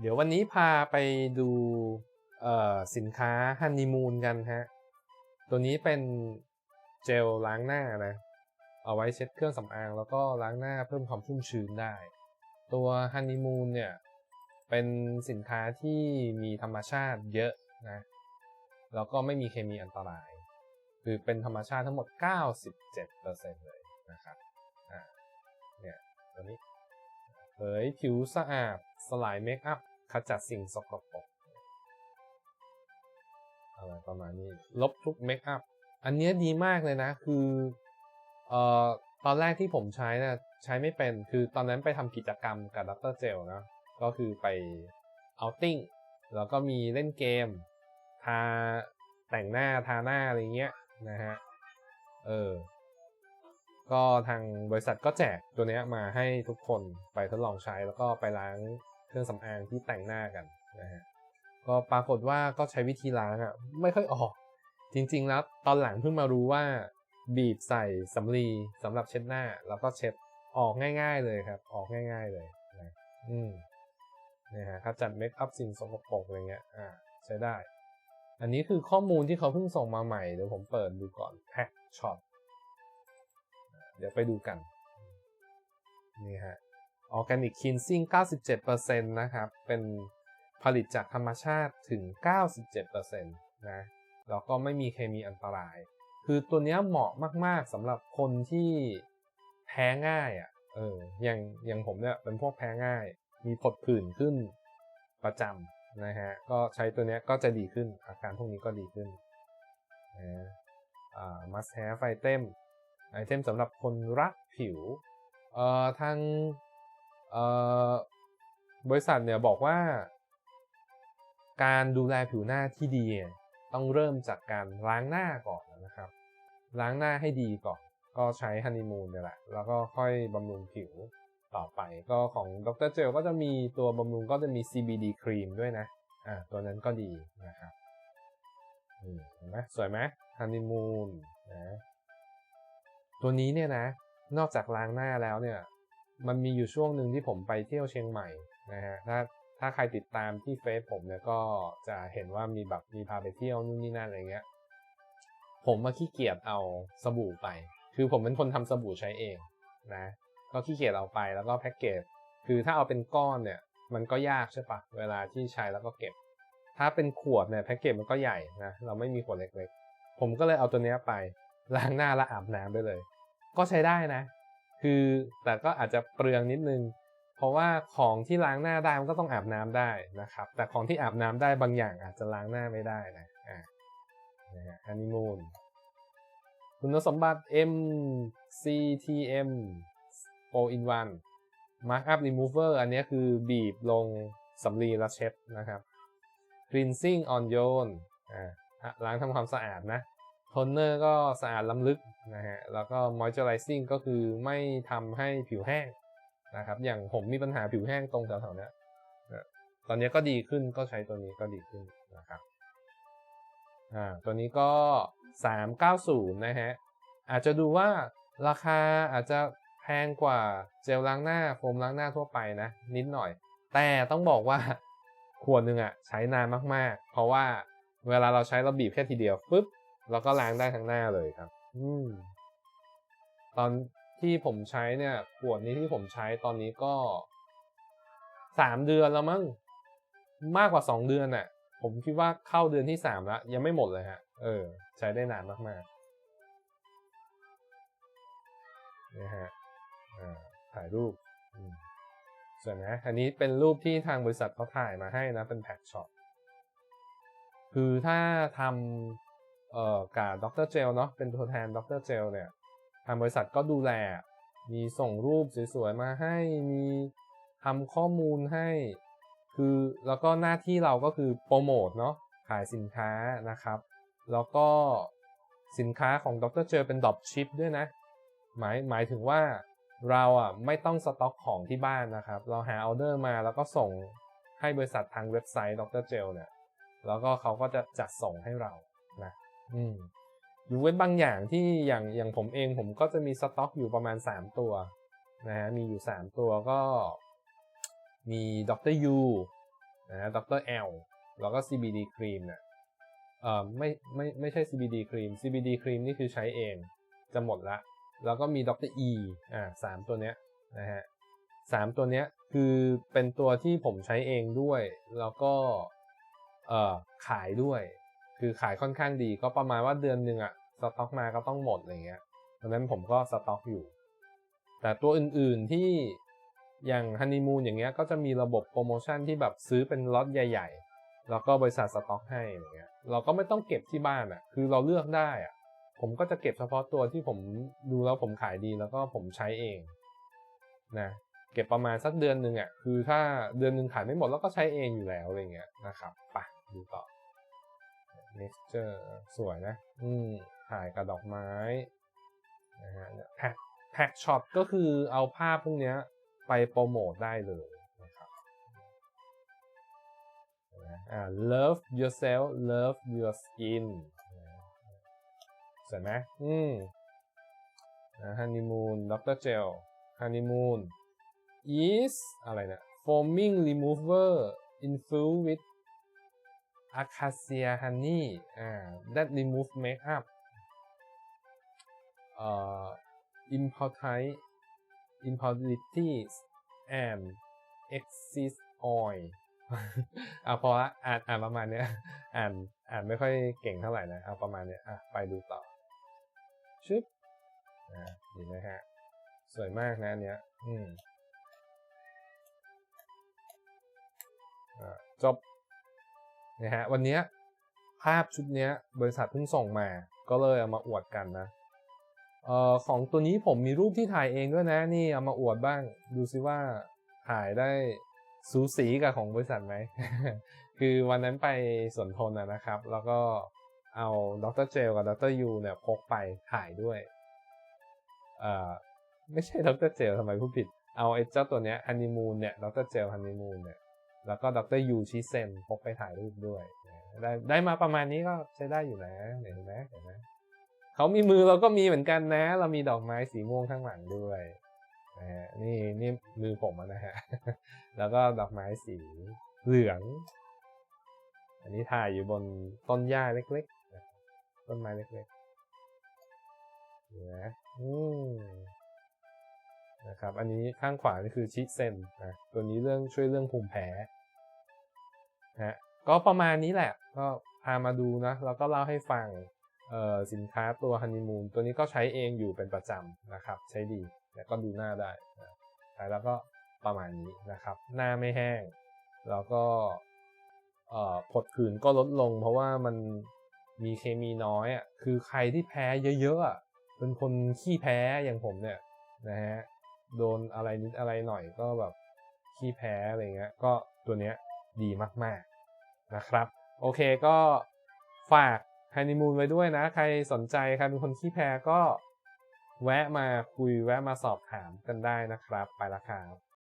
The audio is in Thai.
เดี๋ยววันนี้พาไปดูสินค้าฮันนีมูนกันฮะ ตัวนี้เป็นเจลล้างหน้านะ เอาไว้เช็ดเครื่องสำอางแล้วก็ล้างหน้าเพิ่มความชุ่มชื้นได้ ตัวฮันนีมูนเนี่ย เป็นสินค้าที่มีธรรมชาติเยอะนะ แล้วก็ไม่มีเคมีอันตราย คือเป็นธรรมชาติทั้งหมด 97%เลยนะครับอ่าเนี่ยตัวนี้เผยผิวสะอาดสลายเมคอัพ ขจัดสิ่งสกปรกอะไรประมาณนี้ ลบทุกเมคอัพ อันเนี้ยดีมากเลยนะ คือเอ่อตอนแรกที่ผมใช้นะใช้ไม่เป็น คือตอนนั้นไปทำกิจกรรมกับดรเจลนะ ก็คือไปเอาติ้ง แล้วก็มีเล่นเกม ทาแต่งหน้าทาหน้าอะไรเงี้ยนะฮะ เออ ก็ทางบริษัทก็แจกตัวเนี้ยมาให้ทุกคนไปทดลองใช้แล้วก็ไปล้าง เครื่องสำอางที่แต่งหน้ากันนะฮะก็ปรากฏว่าก็ใช้วิธีล้างอะ่ะไม่ค่อยออก จริงๆแล้วตอนหลังเพิ่งมารู้ว่าบีบใส่สำลีสำหรับเช็ดหน้า แล้วก็เช็ดออกง่าย ๆ เลยครับ ออกง่าย ๆ เลยนะอืมเนี่ยฮะครับจัดเมคอัพสิ่งสกปรกอะไรเงี้ยอ่าใช้ได้ อันนี้คือข้อมูลที่เขาเพิ่งส่งมาใหม่เดี๋ยวผมเปิดดูก่อนแพ็กช็อตเดี๋ยวไปดูกันนี่ฮะ Organic Cleansing 97%นะครับ เป็นผลิตจากธรรมชาติถึง 97%นะแล้วก็ไม่มีเคมีอันตราย คือตัวนี้เหมาะมาก ๆสำหรับคนที่แพ้ง่ายอะ่ะเอออย่างอย่างผมเนี่ยเป็นพวกแพ้ง่าย มีผดผื่นขึ้นประจำนะฮะ ก็ใช้ตัวนี้ก็จะดีขึ้น อาการพวกนี้ก็ดีขึ้นนะอ่า must have item ไอเทมสำหรับคนรักผิวเอ่อทาง บริษัทเนี่ยบอกว่า การดูแลผิวหน้าที่ดีเนี่ยต้องเริ่มจากการล้างหน้าก่อนนะครับ ล้างหน้าให้ดีก่อน ก็ใช้ฮันนีมูนเนี่ยแหละ แล้วก็ค่อยบำรุงผิวต่อไป ก็ของดรเจลก็จะมีตัวบำรุงก็จะมี CBD ครีมด้วยนะ อ่า ตัวนั้นก็ดีนะครับเห็นไหมสวยไหมฮันนีมูนนะ ตัวนี้เนี่ยนะ นอกจากล้างหน้าแล้วเนี่ย มันมีอยู่ช่วงหนึ่งที่ผมไปเที่ยวเชียงใหม่นะฮะถ้าถ้าใครติดตามที่เฟซผมเนี่ยก็จะเห็นว่ามีแบบมีพาไปเที่ยวนู่นนี่นั่นอะไรเงี้ย ผมมาขี้เกียจเอาสบู่ไป คือผมเป็นคนทำสบู่ใช้เองนะ ก็ขี้เกียจเอาไปแล้วก็แพ็กเกจ คือถ้าเอาเป็นก้อนเนี่ย มันก็ยากใช่ปะเวลาที่ใช้แล้วก็เก็บ ถ้าเป็นขวดเนี่ยแพ็กเกจมันก็ใหญ่นะ เราไม่มีขวดเล็กๆ ผมก็เลยเอาตัวเนี้ยไปล้างหน้าและอาบน้ำได้เลย ก็ใช้ได้นะ คือแต่ก็อาจจะเปลืองนิดนึง เพราะว่าของที่ล้างหน้าได้มันก็ต้องอาบน้ำได้นะครับ แต่ของที่อาบน้ำได้บางอย่างอาจจะล้างหน้าไม่ได้นะอ่านะฮะฮันนีมูนคุณสมบัติ MCTM 4 in 1 Markup Remover อันนี้คือบีบลงสำลีแล้วเช็ดนะครับ Cleansing on โยนอ่าล้างทำความสะอาดนะ โทนเนอร์ก็สะอาดล้ำลึกนะฮะ แล้วก็ moisturizing ก็คือไม่ทำให้ผิวแห้งนะครับ อย่างผมมีปัญหาผิวแห้งตรงแถวๆนี้นะตอนนี้ก็ดีขึ้นก็ใช้ตัวนี้ก็ดีขึ้นนะครับ อ่า ตัวนี้ก็ 390 นะฮะ อาจจะดูว่าราคาอาจจะแพงกว่าเจลล้างหน้าโฟมล้างหน้าทั่วไปนะ นิดหน่อย แต่ต้องบอกว่าขวดหนึ่งอะใช้นานมากๆ เพราะว่าเวลาเราใช้เราบีบแค่ทีเดียวปุ๊บ แล้วก็ล้างได้ทั้งหน้าเลยครับ อืมตอนที่ผมใช้เนี่ยขวดนี้ที่ผมใช้ตอนนี้ก็สามเดือนแล้วมั้งมากกว่าสองเดือนน่ะ ผมคิดว่าเข้าเดือนที่สามแล้ว ยังไม่หมดเลยฮะ เออ ใช้ได้นานมากๆนี่ฮะถ่ายรูปส่วนนะอันนี้เป็นรูปที่ทางบริษัทเขาถ่ายมาให้นะ เป็นแพ็กช็อตคือถ้าทำ เอ่อกับดรเจลเนาะเป็นตัวแทนดรเจลเนี่ยทางบริษัทก็ดูแล มีส่งรูปสวยๆมาให้มีทำข้อมูลให้ คือแล้วก็หน้าที่เราก็คือโปรโมทเนาะขายสินค้านะครับ แล้วก็สินค้าของดรเจลเป็นดรอปชิปด้วยนะ หมายหมายถึงว่าเราอะไม่ต้องสต็อกของที่บ้านนะครับ เราหาออเดอร์มาแล้วก็ส่งให้บริษัททางเว็บไซต์ดรเจลเนี่ย แล้วก็เขาก็จะจัดส่งให้เรานะ ยกเว้นบางอย่างที่อย่างอย่างผมเองผมก็จะมีสต็อกอยู่ประมาณ 3 ตัวนะฮะมีอยู่ 3 ตัวก็มีดรยูนะฮะด็อกเตอร L แล้วก็ CBD ครีมเนี่ยเอ่อไม่ไม่ไม่ใช่ CBD ครีม CBD ครีมนี่คือใช้เองจะหมดละ แล้วก็มีดร E อ่าสามตัวเนี้ยนะฮะสามตัวเนี้ยคือเป็นตัวที่ผมใช้เองด้วย แล้วก็เอ่อขายด้วย คือขายค่อนข้างดีก็ประมาณว่าเดือนหนึ่งอะสต็อกมาก็ต้องหมดอะไรเงี้ยดังนั้นผมก็สต็อกอยู่ แต่ตัวอื่นๆที่อย่างฮันนีมูนอย่างเงี้ยก็จะมีระบบโปรโมชั่นที่แบบซื้อเป็นล็อตใหญ่ ๆ แล้วก็บริษัทสต็อกให้อย่างเงี้ยเราก็ไม่ต้องเก็บที่บ้านอะคือเราเลือกได้อะผมก็จะเก็บเฉพาะตัวที่ผมดูแล้วผมขายดีแล้วก็ผมใช้เองนะเก็บประมาณสักเดือนหนึ่งอะคือถ้าเดือนหนึ่งขายไม่หมดแล้วก็ใช้เองอยู่แล้วอะไรเงี้ยนะครับไปดูต่อ mixture สวยนะ อืมถ่ายกับดอกไม้นะฮะแพ็คแพ็คช็อตก็คือเอาภาพพวกเนี้ยไปโปรโมทได้เลยนะครับนะอ่า love yourself love your skin สวยไหมอืมนะฮันนีมูนดรเจลฮันนีมูน is อะไรนี่ย foaming remover infused with acacia honey อ่า that remove makeup เอ่อ impurity impurities and excess oil อะพอละอ่านอ่านประมาณเนี้ยอ่านอ่านไม่ค่อยเก่งเท่าไหร่นะเอาประมาณเนี้ยอะไปดูต่อชึบอ่าดีไหมฮะ สวยมากนะอันเนี้ยอืมอ่าจบ นะฮะวันนี้ภาพชุดนี้บริษัทเพิ่งส่งมาก็เลยเอามาอวดกันนะเอ่อของตัวนี้ผมมีรูปที่ถ่ายเองด้วยนะนี่เอามาอวดบ้างดูซิว่าถ่ายได้สูสีกับของบริษัทไหม คือวันนั้นไปสวนทนนะนะครับ แล้วก็เอาดรเจลกับดรยูเนี่ยพกไปถ่ายด้วยเอ่อไม่ใช่ดรเจลทำไมผู้ผิด เอาไอ้เจ้าตัวเนี้ยฮันนีมูนเนี่ยดรเจลฮันนีมูนเนี่ย แล้วก็ดรยูชิเซนพกไปถ่ายรูปด้วยได้ได้มาประมาณนี้ก็ใช้ได้อยู่นะเห็นไหมเห็นไหมเขามีมือเราก็มีเหมือนกันนะ เรามีดอกไม้สีม่วงข้างหลังด้วยนะฮะนี่นี่มือผมนะฮะแล้วก็ดอกไม้สีเหลือง อันนี้ถ่ายอยู่บนต้นหญ้าเล็กๆต้นไม้เล็กๆเห็นะอืมนะครับ อันนี้ข้างขวานี่คือชิเซนนะตัวนี้เรื่องช่วยเรื่องภูมิแพ้ ฮะก็ประมาณนี้แหละ ก็พามาดูนะ แล้วก็เล่าให้ฟังสินค้าตัวฮันนีมูนตัวนี้ก็ใช้เองอยู่เป็นประจำนะครับ ใช้ดีแล้วก็ดูหน้าได้นะแล้วก็ประมาณนี้นะครับ หน้าไม่แห้ง แล้วก็ผดผื่นก็ลดลง เพราะว่ามันมีเคมีน้อยอะคือใครที่แพ้เยอะๆเป็นคนขี้แพ้อย่างผมเนี่ยนะฮะโดนอะไรนิดอะไรหน่อยก็แบบขี้แพ้อะไรเงี้ยก็ตัวเนี้ย ดีมากๆนะครับ โอเคก็ฝากฮันนีมูนไว้ด้วยนะ ใครสนใจใครเป็นคนขี้แพ้ก็แวะมาคุยแวะมาสอบถามกันได้นะครับ ไปละครับ